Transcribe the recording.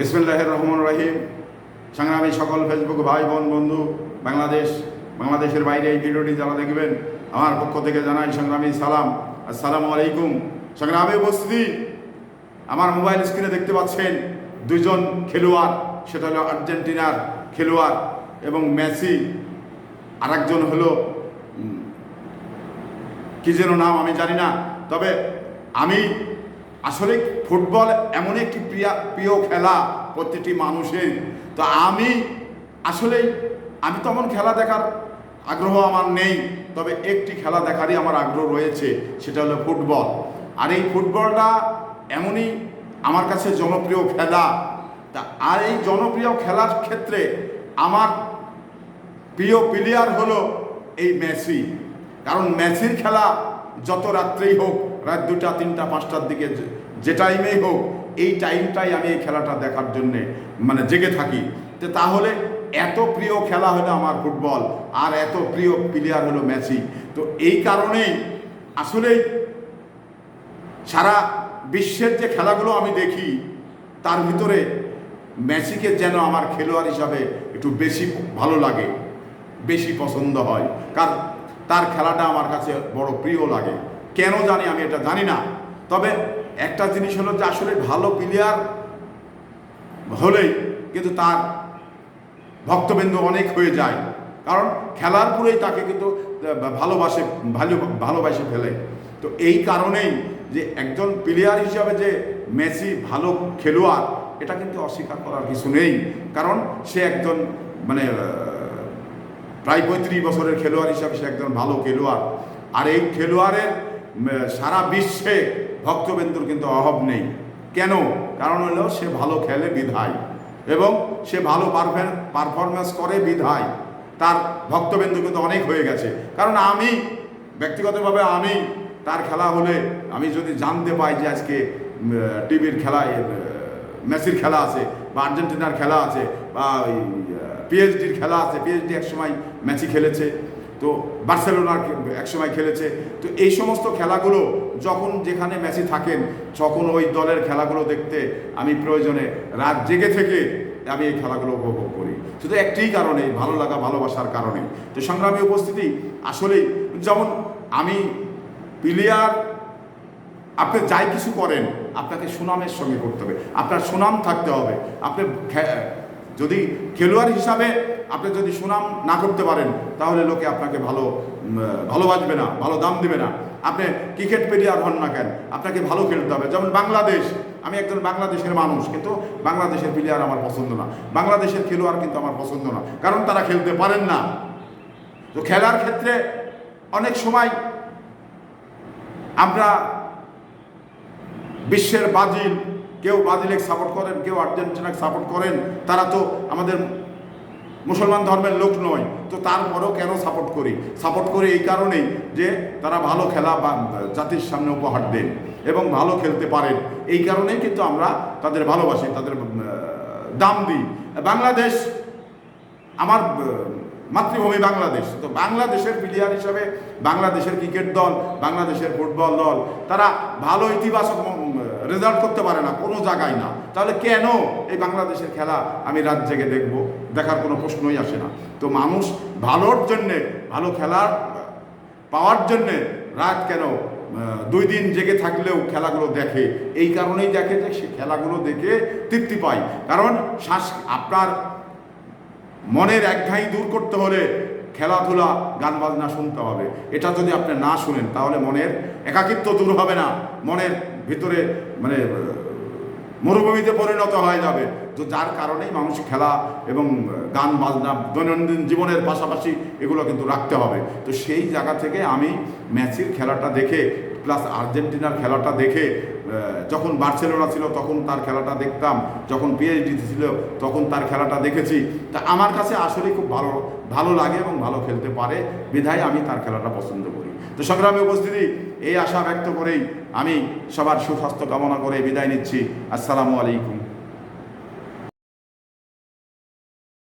বিসমুল্লাহ রহমান রহিম। সংগ্রামী সকল ফেসবুক ভাই, বোন, বন্ধু, বাংলাদেশ, বাংলাদেশের বাইরে এই ভিডিওটি যারা দেখবেন, আমার পক্ষ থেকে জানাই সংগ্রামী সালাম। আসসালামু আলাইকুম। সংগ্রামী উপস্থিতি, আমার মোবাইল স্ক্রিনে দেখতে পাচ্ছেন দুজন খেলোয়াড়, সেটা হলো আর্জেন্টিনার খেলোয়াড় এবং মেসি। আরেকজন হলো কি যেন নাম আমি জানি না, তবে আমি আসলে ফুটবল এমন একটি প্রিয়া, প্রিয় খেলা প্রতিটি মানুষের। তো আমি আসলেই আমি তেমন খেলা দেখার আগ্রহ আমার নেই, তবে একটি খেলা দেখারই আমার আগ্রহ রয়েছে, সেটা হলো ফুটবল। আর এই ফুটবলটা এমনই আমার কাছে জনপ্রিয় খেলা। তা আর এই জনপ্রিয় খেলার ক্ষেত্রে আমার প্রিয় প্লেয়ার হলো এই মেসি। কারণ মেসির খেলা যত রাত্রেই হোক, রাত দুটা তিনটা, পাঁচটার দিকে যে- টাইমেই হোক, এই টাইমটাই আমি এই খেলাটা দেখার জন্যে মানে জেগে থাকি। তো তাহলে এত প্রিয় খেলা হলো আমার ফুটবল, আর এত প্রিয় প্লেয়ার হলো মেসি। তো এই কারণেই আসলেই সারা বিশ্বের যে খেলাগুলো আমি দেখি, তার ভিতরে মেসিকে যেন আমার খেলোয়াড় হিসাবে একটু বেশি ভালো লাগে, বেশি পছন্দ হয়। কারণ তার খেলাটা আমার কাছে বড় প্রিয় লাগে। কেন জানি আমি এটা জানি না। তবে একটা জিনিস হলো যে আসলে ভালো প্লেয়ার হলেই কিন্তু তার ভক্তবৃন্দ অনেক হয়ে যায়। কারণ খেলার পরেই তাকে কিন্তু ভালোবাসে, ভালো, ভালোবাসে ফেলে। তো এই কারণেই যে একজন প্লেয়ার হিসাবে যে মেসি ভালো খেলোয়াড়, এটা কিন্তু অস্বীকার করার কিছু নেই। কারণ সে একজন মানে প্রায় পঁয়ত্রিশ বছরের খেলোয়াড় হিসাবে সে একজন ভালো খেলোয়াড়। আর এই খেলোয়াড়ের সারা বিশ্বে ভক্তবিন্দুর কিন্তু অভাব নেই। কেন? কারণ হলো সে ভালো খেলে বিধায় এবং সে ভালো পারফরমেন্স করে বিধায়। তার ভক্তবিন্দু কিন্তু অনেক হয়ে গেছে। কারণ আমি, ব্যক্তিগতভাবে আমি, তার খেলা হলে আমি যদি জানতে পাই যে আজকে টিভির খেলায় মেসির খেলা আছে বা আর্জেন্টিনার খেলা আছে বা পিএইচডির খেলা আছে পিএইচডি একসময় ম্যাচই খেলেছে, তো বার্সেলোনার একসময় খেলেছে, তো এই সমস্ত খেলাগুলো যখন যেখানে মেসি থাকেন, তখন ওই দলের খেলাগুলো দেখতে আমি প্রয়োজনে রাত জেগে থেকে আমি এই খেলাগুলো উপভোগ করি। শুধু একটিই কারণে, ভালো লাগা, ভালোবাসার কারণে। তো সংগ্রামী উপস্থিতি আসলেই, যেমন আমি প্লেয়ার, আপনি যাই কিছু করেন, আপনাকে সুনামের সঙ্গে করতে হবে। আপনার সুনাম থাকতে হবে। আপনি যদি খেলোয়াড় হিসাবে আপনি যদি সুনাম না করতে পারেন, তাহলে লোকে আপনাকে ভালো ভালোবাসবে না, ভালো দাম দেবে না। আপনি ক্রিকেট প্লেয়ার হন না কেন, আপনাকে ভালো খেলতে হবে। যেমন বাংলাদেশ, আমি একজন বাংলাদেশের মানুষ, কিন্তু বাংলাদেশের প্লেয়ার আমার পছন্দ না। বাংলাদেশের খেলোয়াড় কিন্তু আমার পছন্দ না, কারণ তারা খেলতে পারেন না। তো খেলার ক্ষেত্রে অনেক সময় আমরা বিশ্বের ব্রাজিল কেউ ব্রাজিলের সাপোর্ট করেন, কেউ আর্জেন্টিনাকে সাপোর্ট করেন, তারা তো আমাদের মুসলমান ধর্মের লোক নয়। তো তারপরেও কেন সাপোর্ট করি? সাপোর্ট করি এই কারণেই যে তারা ভালো খেলা জাতির সামনে উপহার দেন এবং ভালো খেলতে পারেন। এই কারণেই কিন্তু আমরা তাদের ভালোবাসি, তাদের দাম দিই। বাংলাদেশ আমার মাতৃভূমি বাংলাদেশ। তো বাংলাদেশের প্লেয়ার হিসাবে বাংলাদেশের ক্রিকেট দল, বাংলাদেশের ফুটবল দল, তারা ভালো ইতিবাচক রেজাল্ট করতে পারে না, কোনো জায়গায় না। তাহলে কেন এই বাংলাদেশের খেলা আমি রাত জেগে দেখব? দেখার কোনো প্রশ্নই আসে না। তো মানুষ ভালোর জন্যে, ভালো খেলার পাওয়ার জন্যে রাত কেন দুই দিন জেগে থাকলেও খেলাগুলো দেখে, এই কারণেই দেখে যে সে খেলাগুলো দেখে তৃপ্তি পায়। কারণ শ্বাস, আপনার মনের একঘাই দূর করতে হলে খেলাধুলা গান বাজনা শুনতে হবে। এটা যদি আপনি না শুনেন, তাহলে মনের একাকিত্ব দূর হবে না। মনের ভিতরে মানে মরুভূমিতে পরিণত হয়ে যাবে। তো যার কারণেই মানুষ খেলা এবং গান, বাজনা, দৈনন্দিন জীবনের পাশাপাশি এগুলো কিন্তু রাখতে হবে। তো সেই জায়গা থেকে আমি ম্যাচের খেলাটা দেখে প্লাস আর্জেন্টিনার খেলাটা দেখে যখন বার্সেলোনা ছিল, তখন তার খেলাটা দেখতাম। যখন পিএইচডি ছিল, তখন তার খেলাটা দেখেছি। তা আমার কাছে আসলেই খুব ভালো ভালো লাগে এবং ভালো খেলতে পারে। বিধায় আমি তার খেলাটা পছন্দ করি। তো সংগ্রামী উপস্থিতি, এই আশা ব্যক্ত করেই আমি সবার সুস্বাস্থ্য কামনা করে বিদায় নিচ্ছি। আসসালামু আলাইকুম।